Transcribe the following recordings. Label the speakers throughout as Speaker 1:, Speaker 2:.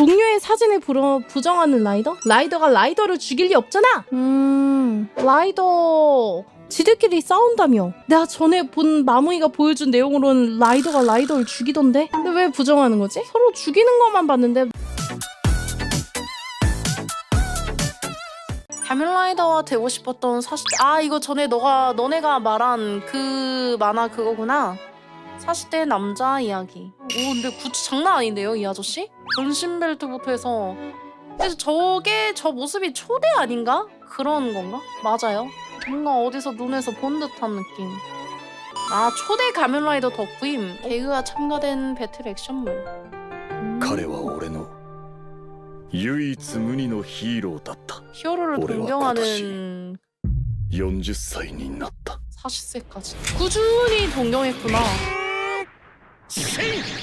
Speaker 1: 동료의 사진을 부러, 부정하는 라이더? 라이더가 라이더를 죽일 리 없잖아. 음 라이더 지들끼리 싸운다며. 내가 전에 본 마무이가 보여준 내용으로는 라이더가 라이더를 죽이던데. 근데 왜 부정하는 거지? 서로 죽이는 것만 봤는데. 가면라이더가 되고 싶었던 사실 아 이거 전에 너가 너네가 말한 그 만화 그거구나 40대 남자 이야기 오 근데 굿즈 장난 아닌데요 이 아저씨? 전신벨트부터 해서 그래서 저게 저 모습이 초대 아닌가? 그런 건가? 맞아요 뭔가 어디서 눈에서 본 듯한 느낌 아 초대 가면라이더 덕후임 개그가 첨가된 배틀 액션물 음,
Speaker 2: 彼は俺の唯一無二のヒーローだった
Speaker 1: 히어로를
Speaker 2: 올해와
Speaker 1: 동경하는
Speaker 2: 40歳になった
Speaker 1: 40세까지 꾸준히 동경했구나.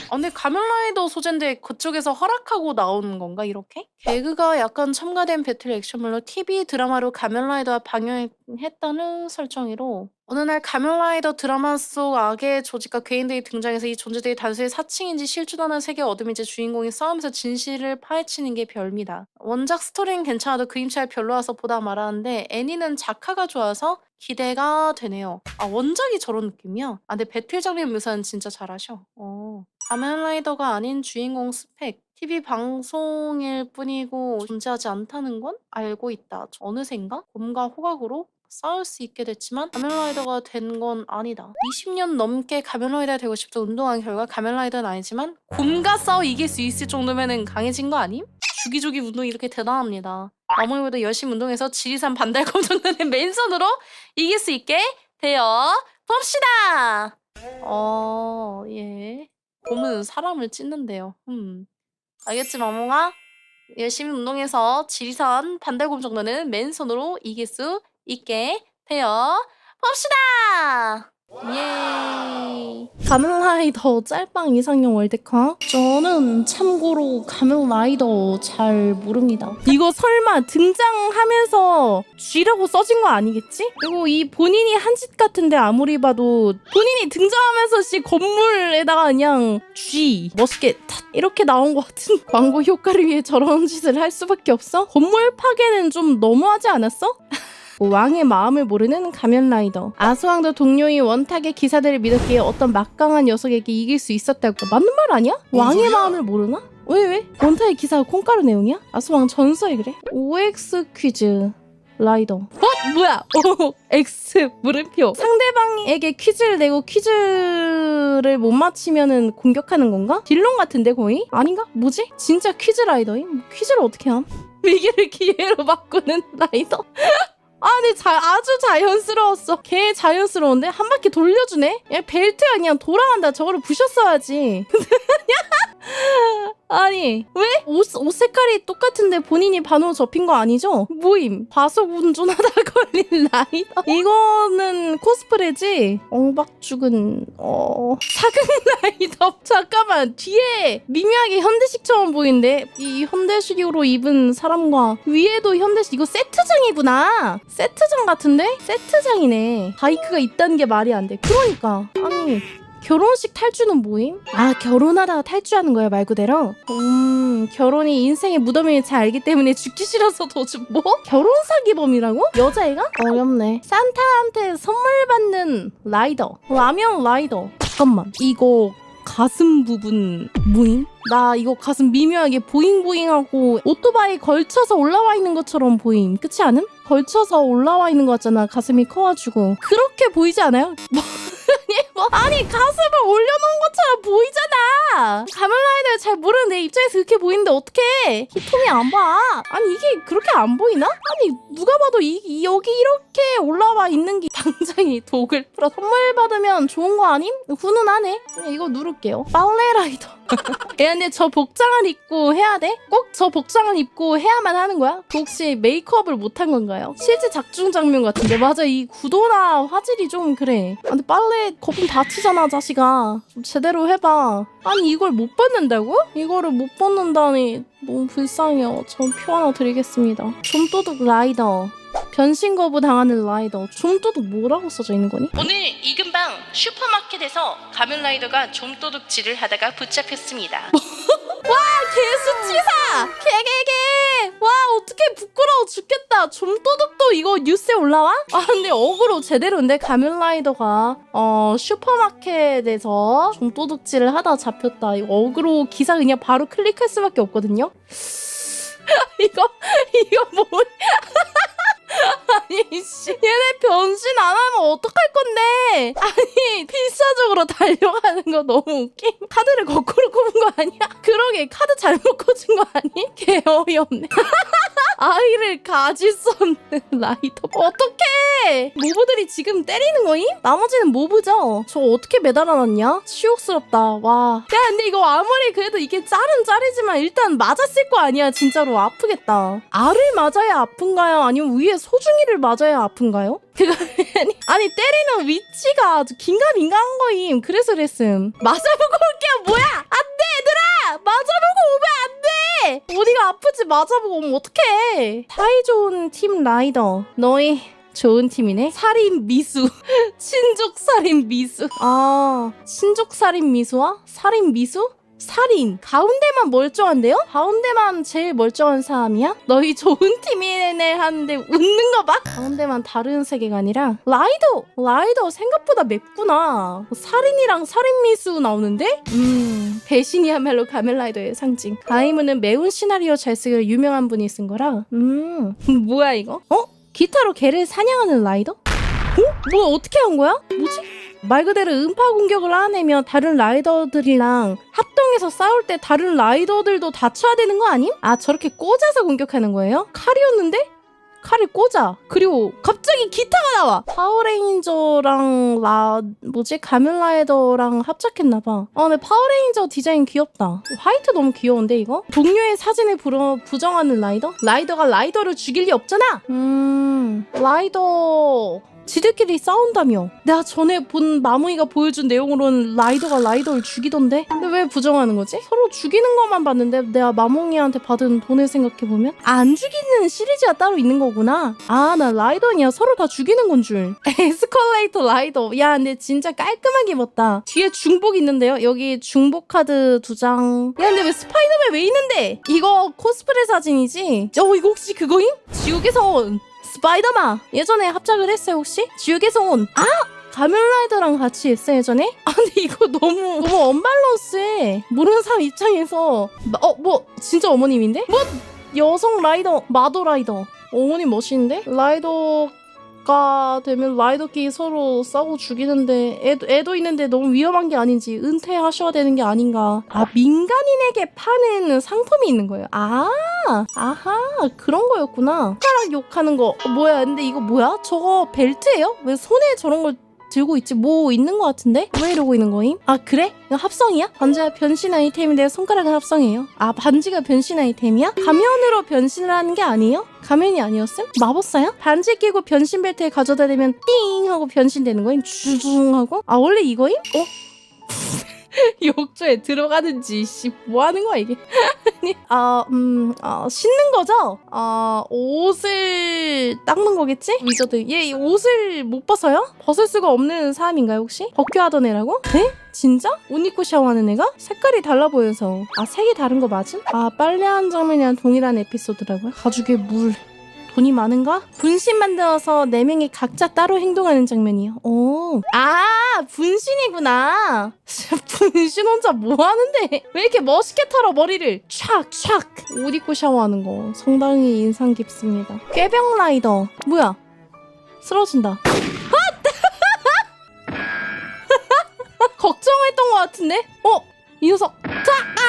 Speaker 1: 아, 근데 가면라이더 소재인데 그쪽에서 허락하고 나오는 건가 이렇게? 개그가 약간 첨가된 배틀 액션물로 TV 드라마로 가면라이더가 방영 했다는 설정으로 어느 날 가면라이더 드라마 속 악의 조직과 괴인들이 등장해서 이 존재들이 단순히 사칭인지 실존하는 세계 어둠인지 주인공이 싸우면서 진실을 파헤치는 게 별미다. 원작 스토리는 괜찮아도 그림체가 별로라서 보다 말하는데 애니는 작화가 좋아서 기대가 되네요. 아 원작이 저런 느낌이야? 아 근데 배틀 장르 묘사는 진짜 잘하셔. 어. 가면라이더가 아닌 주인공 스펙. TV 방송일 뿐이고 존재하지 않다는 건 알고 있다. 어느샌가 곰과 호각으로 싸울 수 있게 됐지만 가면라이더가 된 건 아니다. 20년 넘게 가면라이더 되고 싶다 운동한 결과 가면라이더는 아니지만 곰과 싸워 이길 수 있을 정도면은 강해진 거 아님? 주기조기 운동이 이렇게 대단합니다. 아무래도 열심히 운동해서 지리산 반달 검 정도는 맨손으로 이길 수 있게 되어 봅시다. 어, 예. 곰은 사람을 찢는데요. 음. 알겠지, 마몽아? 열심히 운동해서 지리산 반달곰 정도는 맨손으로 이길 수 있게 되어 봅시다. 예. 가면라이더 짤방 이상형 월드컵? 저는 참고로 가면라이더 잘 모릅니다. 이거 설마 등장하면서 G라고 써진 거 아니겠지? 그리고 이 본인이 한 짓 같은데 아무리 봐도 본인이 등장하면서 씨 건물에다가 그냥 G 멋있게 탁 이렇게 나온 것 같은 광고 효과를 위해 저런 짓을 할 수밖에 없어? 건물 파괴는 좀 너무하지 않았어? 왕의 마음을 모르는 가면라이더. 아수왕도 동료인 원탁의 기사들을 믿었기에 어떤 막강한 녀석에게 이길 수 있었다고. 맞는 말 아니야?
Speaker 2: 뭔
Speaker 1: 왕의? 마음을 모르나? 왜 왜? 원탁의 기사가 콩가루 내용이야? 아수왕 전서에 그래? OX 퀴즈. 라이더. 어? 뭐야? 오, X 물음표. 상대방에게 퀴즈를 내고 퀴즈를 못 맞히면은 공격하는 건가? 딜론 같은데 거의? 아닌가? 뭐지? 진짜 퀴즈 라이더임? 뭐 퀴즈를 어떻게 함? 위기를 기회로 바꾸는 라이더? 아니 자, 아주 자연스러웠어. 개 자연스러운데 한 바퀴 돌려주네. 야 벨트가 그냥 돌아간다. 저거를 부셨어야지. 아니 왜? 옷, 옷 색깔이 똑같은데 본인이 반으로 접힌 거 아니죠? 모임 과속 운전하다 걸린 라이더 이거는 코스프레지? 엉박 죽은 어 사극 라이더 잠깐만 뒤에 미묘하게 현대식처럼 보이는데 이 현대식으로 입은 사람과 위에도 현대식 이거 세트장이구나 세트장 같은데? 세트장이네 바이크가 있다는 게 말이 안돼 그러니까 아니 결혼식 탈주는 뭐임? 아 결혼하다가 탈주하는 거야 말 그대로? 음 결혼이 인생의 무덤을 잘 알기 때문에 죽기 싫어서 도주 뭐? 결혼 사기범이라고? 여자애가? 어렵네 산타한테 선물 받는 라이더 라면 라이더 잠깐만 이거 가슴 부분 뭐임? 나 이거 가슴 미묘하게 보잉보잉하고 오토바이 걸쳐서 올라와 있는 것처럼 보임 그렇지 않음? 걸쳐서 올라와 있는 거 같잖아 가슴이 커가지고 그렇게 보이지 않아요? 뭐 아니 가슴을 올려놓은 것처럼 보이잖아 가면라이더를 잘 모르는 내 입장에서 그렇게 보이는데 어떡해 히통이 안 봐 아니 이게 그렇게 안 보이나? 아니 누가 봐도 이, 이- 여기 이렇게 올라와 있는 게 당장이 독을 풀어 선물 받으면 좋은 거 아님? 훈훈하네 그냥 이거 누를게요 빨래라이더 야 근데 저 복장을 입고 해야 돼? 꼭 저 복장을 입고 해야만 하는 거야? 혹시 메이크업을 못한 건가요? 실제 작중 장면 같은데 맞아 이 구도나 화질이 좀 그래 아, 근데 빨래 거품 다 튀잖아 자식아. 좀 제대로 해봐. 아니 이걸 못 받는다고? 이거를 못 받는다니 너무 불쌍해요. 전 표 하나 드리겠습니다. 좀도둑 라이더 변신 거부 당하는 라이더 좀도둑 뭐라고 써져 있는 거니? 오늘 이근방 슈퍼마켓에서 가면 라이더가 좀도둑질을 하다가 붙잡혔습니다 개수치사! 개개개! 와 어떻게 부끄러워 죽겠다. 좀도둑도 이거 뉴스에 올라와? 아 근데 어그로 제대로인데 가면라이더가 어 슈퍼마켓에서 좀도둑질을 하다 잡혔다. 이거 어그로 기사 그냥 바로 클릭할 수밖에 없거든요. 이거 이거 뭐? 아 you 니씨 얘네 변신 안 하면 어떡할 건데? 아니 필사적으로 달려가는 거 너무 웃김. 카드를 거꾸로 꼽은 거 아니야? 그러게 카드 잘못 꽂은 거 아니? 개 어이없네. 아이를 가질 수 없는 라이더. 어떡해! 모브들이 지금 때리는 거임? 나머지는 모브죠? 저 어떻게 매달아놨냐? 치욕스럽다. 와. 야, 근데 이거 아무리 그래도 이게 짤은 짤이지만 일단 맞았을 거 아니야. 진짜로 아프겠다. 알을 맞아야 아픈가요? 아니면 위에 소중이를 맞아 야 아픈가요? 그거 아니, 아니 때리는 위치가 아주 긴가민가한 거임. 그래서 그랬음. 맞아보고 올게요. 뭐야? 안 돼, 얘들아! 맞아보고 오면 안 돼! 어디가 아프지 맞아보고 오면 어떡해. 사이 좋은 팀 라이더. 너희 좋은 팀이네. 살인 미수. 친족 살인 미수. 아, 친족 살인 미수와 살인 미수? 살인 가운데만 멀쩡한데요? 가운데만 제일 멀쩡한 사람이야? 너희 좋은 팀이네 하는데 웃는 거 봐? 가운데만 다른 세계관이라 라이더 라이더 생각보다 맵구나 살인이랑 살인미수 나오는데? 음 배신이야말로 가멜라이더의 상징 가이무는 매운 시나리오 잘 쓰기로 유명한 분이 쓴 거라 음 뭐야 이거? 어? 기타로 개를 사냥하는 라이더? 어? 뭐야 어떻게 한 거야? 뭐지? 말 그대로 음파 공격을 안내면 다른 라이더들이랑 합동해서 싸울 때 다른 라이더들도 다쳐야 되는 거 아님? 아 저렇게 꽂아서 공격하는 거예요? 칼이었는데? 칼을 꽂아. 그리고 갑자기 기타가 나와. 파워레인저랑 라 뭐지 가면라이더랑 합작했나봐. 아 근데 파워레인저 디자인 귀엽다. 화이트 너무 귀여운데 이거? 동료의 사진을 부러, 부정하는 라이더? 라이더가 라이더를 죽일 리 없잖아. 음 라이더. 지들끼리 싸운다며. 내가 전에 본 마무이가 보여준 내용으로는 라이더가 라이더를 죽이던데? 근데 왜 부정하는 거지? 서로 죽이는 것만 봤는데 내가 마몽이한테 받은 돈을 생각해보면 안 죽이는 시리즈가 따로 있는 거구나. 아, 나 라이더냐. 서로 다 죽이는 건 줄. 에스컬레이터 라이더. 야, 근데 진짜 깔끔하게 입었다. 뒤에 중복 있는데요? 여기 중복 카드 두 장. 야, 근데 왜 스파이더맨 왜 있는데? 이거 코스프레 사진이지? 어, 이거 혹시 그거임? 지옥에서 온 스파이더만 예전에 합작을 했어요 혹시? 지옥에서 온 아! 가면라이더랑 같이 했어 예전에? 아 근데 이거 너무 너무 언밸런스해 모르는 사람 입장에서 어 뭐 진짜 어머님인데? 뭐 여성 라이더 마도 라이더 어머님 멋있는데? 라이더 가 되면 라이더끼리 서로 싸고 죽이는데 애도, 애도 있는데 너무 위험한 게 아닌지 은퇴하셔야 되는 게 아닌가. 아 민간인에게 파는 상품이 있는 거예요. 아 아하 그런 거였구나. 손가락 욕하는 거. 어, 뭐야? 근데 이거 뭐야? 저거 벨트예요? 왜 손에 저런 걸 들고 있지 뭐 있는 거 같은데 왜 이러고 있는 거임? 아 그래? 이거 합성이야? 반지가 변신 아이템인데 손가락은 합성이에요 아 반지가 변신 아이템이야? 가면으로 변신을 하는 게 아니에요? 가면이 아니었음? 마법사야? 반지 끼고 변신 벨트에 가져다 대면 띵 하고 변신되는 거임? 주둥 하고? 아 원래 이거임? 어? 욕조에 들어가는지 씨 뭐 하는 거야 이게 아니 아, 음, 아, 신는 거죠? 아, 옷을 닦는 거겠지? 위저드. 얘이 옷을 못 벗어요? 벗을 수가 없는 사람인가요, 혹시? 벗겨하던 애라고? 네? 진짜? 옷 입고 샤워하는 애가? 색깔이 달라 보여서. 아, 색이 다른 거 맞음? 아, 빨래한 장면이랑 동일한 에피소드라고요? 가죽에 물. 돈이 많은가? 분신 만들어서 네 명이 각자 따로 행동하는 장면이요. 오, 아 분신이구나. 분신 혼자 뭐 하는데? 왜 이렇게 멋있게 털어 머리를? 촥 촥. 옷 입고 샤워하는 거 상당히 인상 깊습니다. 꾀병 라이더 뭐야? 쓰러진다. 아! 걱정했던 것 같은데? 어? 이 녀석 자! 아!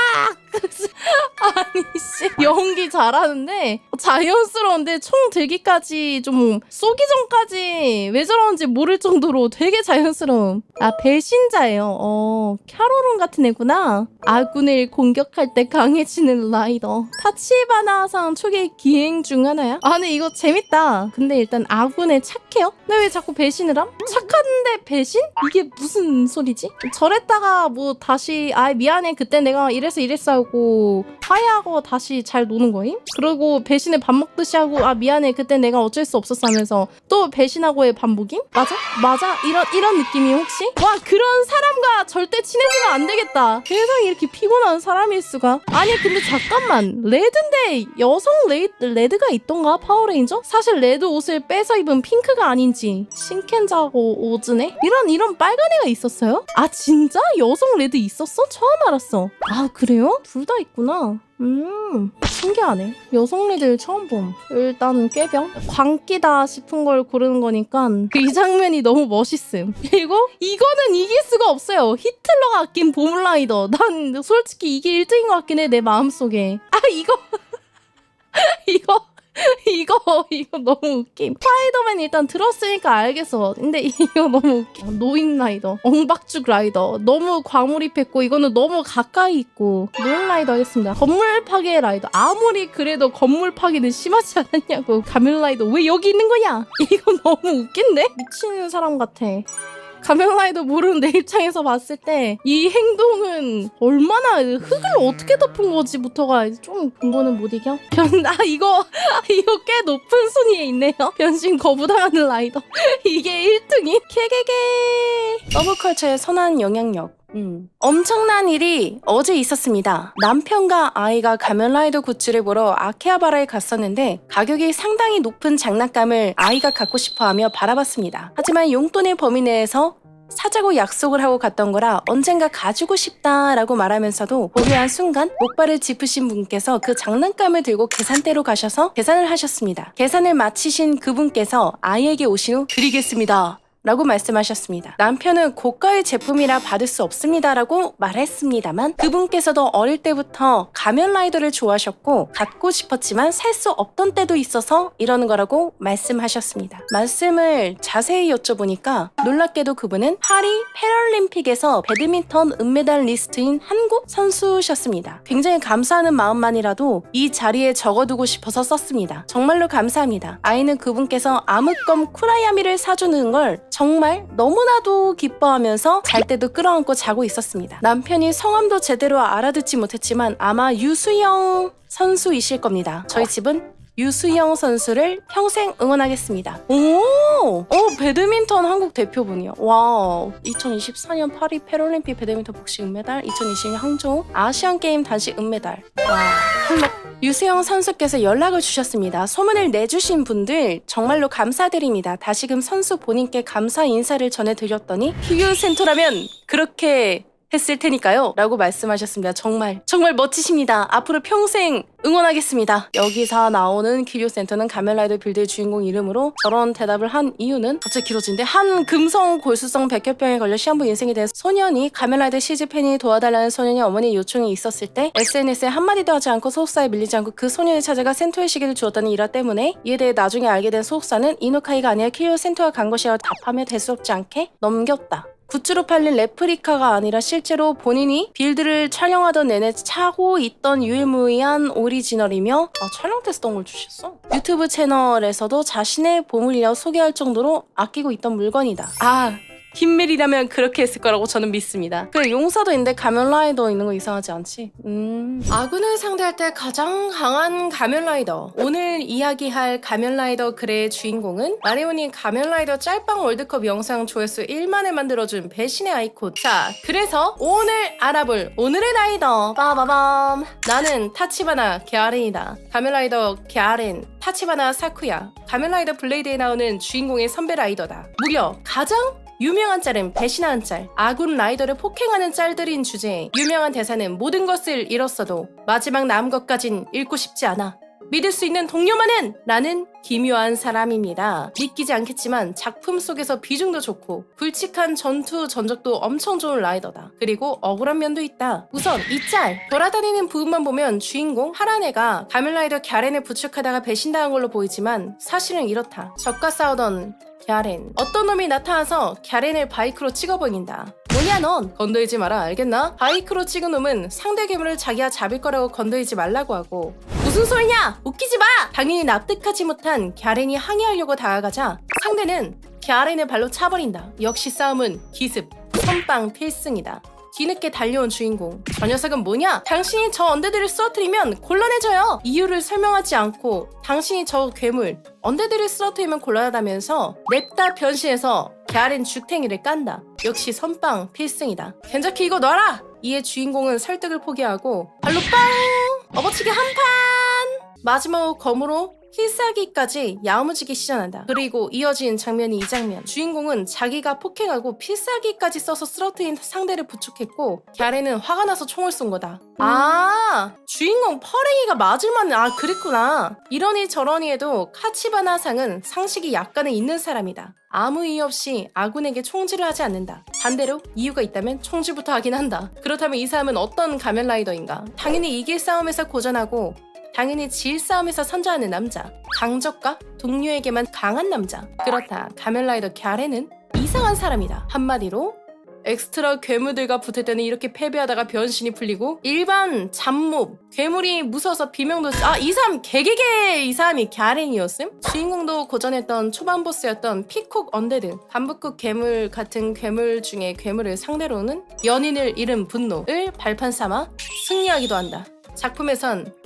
Speaker 1: 아니 씨. 연기 잘하는데 자연스러운데 총 들기까지 좀 쏘기 전까지 왜 저러는지 모를 정도로 되게 자연스러움. 아 배신자예요. 어 캐롤론 같은 애구나. 아군을 공격할 때 강해지는 라이더. 타치바나상 초기 기행 중 하나야? 아 근데 이거 재밌다. 근데 일단 아군에 착해요? 근데 왜 자꾸 배신을 함? 착한데 배신? 이게 무슨 소리지? 저랬다가 뭐 다시 아 미안해. 그때 내가 이래서 이랬어 그러고 화해하고 다시 잘 노는 거임? 그리고 배신을 밥 먹듯이 하고 아 미안해 그때 내가 어쩔 수 없었어 하면서 또 배신하고의 반복임? 맞아? 맞아? 이런 이런 느낌이 혹시? 와 그런 사람과 절대 친해지면 안 되겠다. 세상에 이렇게 피곤한 사람일 수가? 아니 근데 잠깐만 레드인데 여성 레, 레드가 있던가 파워레인저? 사실 레드 옷을 빼서 입은 핑크가 아닌지 신켄자고 오즈네? 이런 이런 빨간 애가 있었어요? 아 진짜? 여성 레드 있었어? 처음 알았어. 아 그래요? 둘 다 있구나. 음 신기하네. 여성 레드를 처음 봄. 일단 꾀병. 광기다 싶은 걸 고르는 거니까 그이 장면이 너무 멋있음. 그리고 이거는 이길 수가 없어요. 히틀러가 아낀 보물라이더. 난 솔직히 이게 1등인 것 같긴 해 내 마음속에. 아 이거 이거 이거 너무 웃김. 스파이더맨 일단 들었으니까 알겠어. 근데 이거 너무 웃겨. 노인 라이더, 엉박죽 라이더. 너무 과몰입했고 이거는 너무 가까이 있고. 노인 라이더 하겠습니다. 건물 파괴 라이더. 아무리 그래도 건물 파괴는 심하지 않았냐고. 가면 라이더 왜 여기 있는 거냐? 이거 너무 웃긴데? 미치는 사람 같아. 가면라이더 모르는 내 입장에서 봤을 때 이 행동은 얼마나 흙을 어떻게 덮은 거지부터가 좀 이거는 못 이겨? 변, 아 이거 아, 이거 꽤 높은 순위에 있네요. 변신 거부당하는 라이더 이게 1등이 케게게
Speaker 3: 서브컬처의 선한 영향력. 음. 엄청난 일이 어제 있었습니다. 남편과 아이가 가면라이더 굿즈를 보러 아케아바라에 갔었는데 가격이 상당히 높은 장난감을 아이가 갖고 싶어하며 바라봤습니다. 하지만 용돈의 범위 내에서 사자고 약속을 하고 갔던 거라 언젠가 가지고 싶다라고 말하면서도 보류한 순간 목발을 짚으신 분께서 그 장난감을 들고 계산대로 가셔서 계산을 하셨습니다. 계산을 마치신 그분께서 아이에게 오신 후 드리겠습니다. 라고 말씀하셨습니다. 남편은 고가의 제품이라 받을 수 없습니다 라고 말했습니다만 그분께서도 어릴 때부터 가면 라이더를 좋아하셨고 갖고 싶었지만 살 수 없던 때도 있어서 이러는 거라고 말씀하셨습니다. 말씀을 자세히 여쭤보니까 놀랍게도 그분은 파리 패럴림픽에서 배드민턴 은메달 리스트인 한국 선수셨습니다. 굉장히 감사하는 마음만이라도 이 자리에 적어두고 싶어서 썼습니다. 정말로 감사합니다. 아이는 그분께서 아무껌 쿠라야미를 사주는 걸 정말 너무나도 기뻐하면서 잘 때도 끌어안고 자고 있었습니다. 남편이 성함도 제대로 알아듣지 못했지만 아마 유수영 선수이실 겁니다. 저희 집은 유수영 선수를 평생 응원하겠습니다. 오! 어, 배드민턴 한국 대표분이요. 와. 2024년 파리 패럴림픽 배드민턴 복싱 은메달, 2022년 항저우 아시안 게임 단식 은메달. 와. 유수영 선수께서 연락을 주셨습니다. 소문을 내주신 분들 정말로 감사드립니다. 다시금 선수 본인께 감사 인사를 전해드렸더니 휴유 센터라면 그렇게 했을 테니까요. 라고 말씀하셨습니다. 정말, 정말 멋지십니다. 앞으로 평생 응원하겠습니다. 여기서 나오는 기료센터는 가멜라이더 빌드의 주인공 이름으로 저런 대답을 한 이유는 갑자기 길어진데 한 금성 골수성 백혈병에 걸려 시한부 인생이 된 소년이 가멜라이더 시즈 팬이 도와달라는 소년이 어머니 요청이 있었을 때 SNS에 한마디도 하지 않고 소속사에 밀리지 않고 그 소년을 찾아가 센터의 시계를 주었다는 일화 때문에 이에 대해 나중에 알게 된 소속사는 이노카이가 아니라 키리오 센터가 간 것이라고 답하며 대수롭지 않게 넘겼다. 굿즈로 팔린 레프리카가 아니라 실제로 본인이 빌드를 촬영하던 내내 차고 있던 유일무이한 오리지널이며 아, 촬영 때 쓰던 걸 주셨어? 유튜브 채널에서도 자신의 보물이라고 소개할 정도로 아끼고 있던 물건이다. 아 흰멜이라면 그렇게 했을 거라고 저는 믿습니다. 그 용사도 있는데 가면라이더 있는 거 이상하지 않지? 음. 아군을 상대할 때 가장 강한 가면라이더. 오늘 이야기할 가면라이더 글의 주인공은 마리오니 가면라이더 짤방 월드컵 영상 조회수 1만을 만들어준 배신의 아이콘. 자, 그래서 오늘 알아볼 오늘의 라이더. 빠바밤. 나는 타치바나 갸렌이다. 가면라이더 갸렌. 타치바나 사쿠야. 가면라이더 블레이드에 나오는 주인공의 선배 라이더다. 무려 가장 유명한 짤은 배신하는 짤, 아군 라이더를 폭행하는 짤들인 주제에 유명한 대사는 모든 것을 잃었어도 마지막 남은 것까진 잃고 싶지 않아. 믿을 수 있는 동료만은 나는 기묘한 사람입니다. 믿기지 않겠지만 작품 속에서 비중도 좋고 굵직한 전투 전적도 엄청 좋은 라이더다. 그리고 억울한 면도 있다. 우선 이 짤 돌아다니는 부분만 보면 주인공 하라네가 가면라이더 갸렌을 부축하다가 배신당한 걸로 보이지만 사실은 이렇다. 적과 싸우던 갸렌. 어떤 놈이 나타나서 갸렌을 바이크로 찍어버린다. 뭐냐 넌 건드리지 마라 알겠나? 바이크로 찍은 놈은 상대 괴물을 자기가 잡을 거라고 건드리지 말라고 하고 무슨 소리냐 웃기지 마 당연히 납득하지 못한 갸렌이 항의하려고 다가가자 상대는 갸렌을 발로 차버린다 역시 싸움은 기습 선빵 필승이다 뒤늦게 달려온 주인공. 저 녀석은 뭐냐? 당신이 저 언데드를 쓰러뜨리면 곤란해져요. 이유를 설명하지 않고 당신이 저 괴물 언데드를 쓰러뜨리면 곤란하다면서 냅다 변신해서 갸린 죽탱이를 깐다. 역시 선빵 필승이다. 괜찮게 이거 놔라. 이에 주인공은 설득을 포기하고 발로 빵! 업어치기 한 판! 마지막 검으로 필살기까지 야무지게 시전한다. 그리고 이어진 장면이 이 장면. 주인공은 자기가 폭행하고 필살기까지 써서 쓰러뜨린 상대를 부축했고 갸레는 화가 나서 총을 쏜 거다. 아 주인공 퍼랭이가 맞을만 아 그랬구나. 이러니 저러니 해도 카치바나상은 상식이 약간은 있는 사람이다. 아무 이유 없이 아군에게 총질을 하지 않는다. 반대로 이유가 있다면 총질부터 하긴 한다. 그렇다면 이 사람은 어떤 가면라이더인가? 당연히 이길 싸움에서 고전하고 당연히 질 싸움에서 선저하는 남자. 강적과 동료에게만 강한 남자. 그렇다. 가면라이더 갸레는 이상한 사람이다. 한마디로 엑스트라 괴물들과 붙을 때는 이렇게 패배하다가 변신이 풀리고 일반 잡몹 괴물이 무서워서 비명도 아이 사람 개개개 이 사람이 갸렌이었음 주인공도 고전했던 초반 보스였던 피콕 언데드 반북극 괴물 같은 괴물 중에 괴물을 상대로는 연인을 잃은 분노를 발판 삼아 승리하기도 한다 작품에선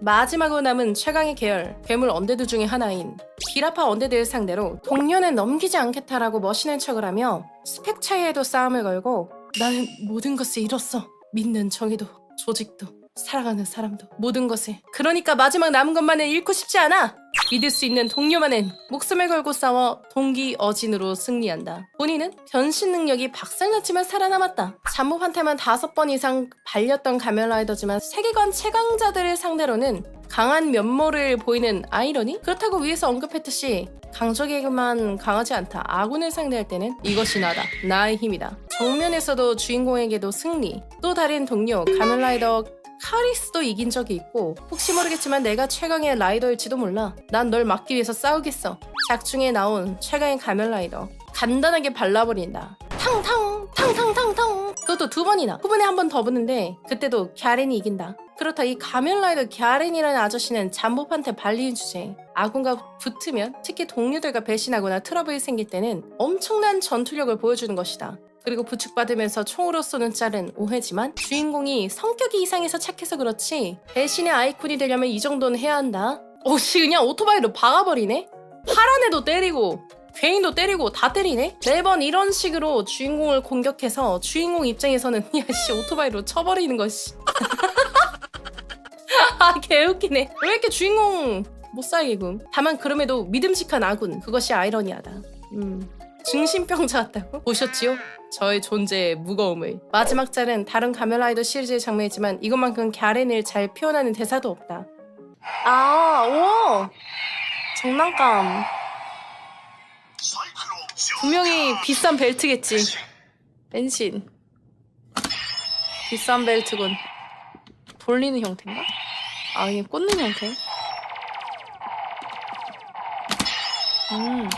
Speaker 3: 마지막으로 남은 최강의 계열 괴물 언데드 중의 하나인 비라파 언데드를 상대로 동료는 넘기지 않겠다라고 멋있는 척을 하며 스펙 차이에도 싸움을 걸고 나는 모든 것을 잃었어. 믿는 정의도 조직도 사랑하는 사람도 모든 것을 그러니까 마지막 남은 것만은 잃고 싶지 않아 믿을 수 있는 동료만은 목숨을 걸고 싸워 동기 어진으로 승리한다 본인은 변신 능력이 박살났지만 살아남았다 잠복 한테만 다섯 번 이상 발렸던 가면라이더지만 세계관 최강자들을 상대로는 강한 면모를 보이는 아이러니? 그렇다고 위에서 언급했듯이 강적에게만 강하지 않다. 아군을 상대할 때는 이것이 나다. 나의 힘이다. 정면에서도 주인공에게도 승리. 또 다른 동료 가면라이더 카리스도 이긴 적이 있고 혹시 모르겠지만 내가 최강의 라이더일지도 몰라. 난 널 막기 위해서 싸우겠어. 작중에 나온 최강의 가면 라이더. 간단하게 발라버린다. 탕탕 탕탕탕탕 그것도 두 번이나 후반에 한 번 더 붙는데 그때도 갸렌이 이긴다 그렇다 이 가면라이더 갸렌이라는 아저씨는 잠복한테 발리는 주제 아군과 붙으면 특히 동료들과 배신하거나 트러블이 생길 때는 엄청난 전투력을 보여주는 것이다 그리고 부축받으면서 총으로 쏘는 짤은 오해지만 주인공이 성격이 이상해서 착해서 그렇지 배신의 아이콘이 되려면 이 정도는 해야 한다. 오씨 그냥 오토바이로 박아버리네? 파란 애도 때리고 괴인도 때리고 다 때리네? 매번 이런 식으로 주인공을 공격해서 주인공 입장에서는 야씨 오토바이로 쳐버리는 것이. 아 개웃기네. 왜 이렇게 주인공 못 살게 군 다만 그럼에도 믿음직한 아군 그것이 아이러니하다. 음 중심병자 같다고? 보셨지요? 저의 존재의 무거움을 마지막 짤은 다른 가면라이더 시리즈의 장면이지만 이것만큼 갸렌을 잘 표현하는 대사도 없다 아 오 장난감 분명히 비싼 벨트겠지. 벤신. 비싼 벨트군. 돌리는 형태인가? 아, 이게 꽂는 형태? 음.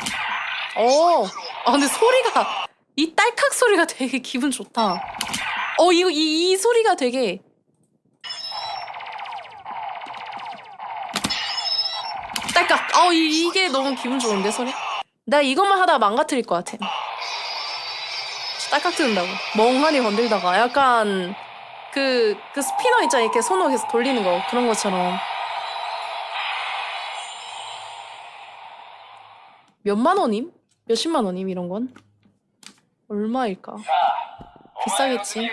Speaker 3: 어. 아, 근데 소리가, 이 딸깍 소리가 되게 기분 좋다. 어, 이거, 이, 이 소리가 되게. 딸깍. 어, 이, 이게 너무 기분 좋은데, 소리? 나 이것만 하다가 망가뜨릴 것 같아. 딸깍 트는다고. 멍하니 건들다가 약간 그, 그 스피너 있잖아. 이렇게 손으로 계속 돌리는 거. 그런 것처럼. 몇만 원임? 몇십만 원임? 이런 건? 얼마일까? 비싸겠지.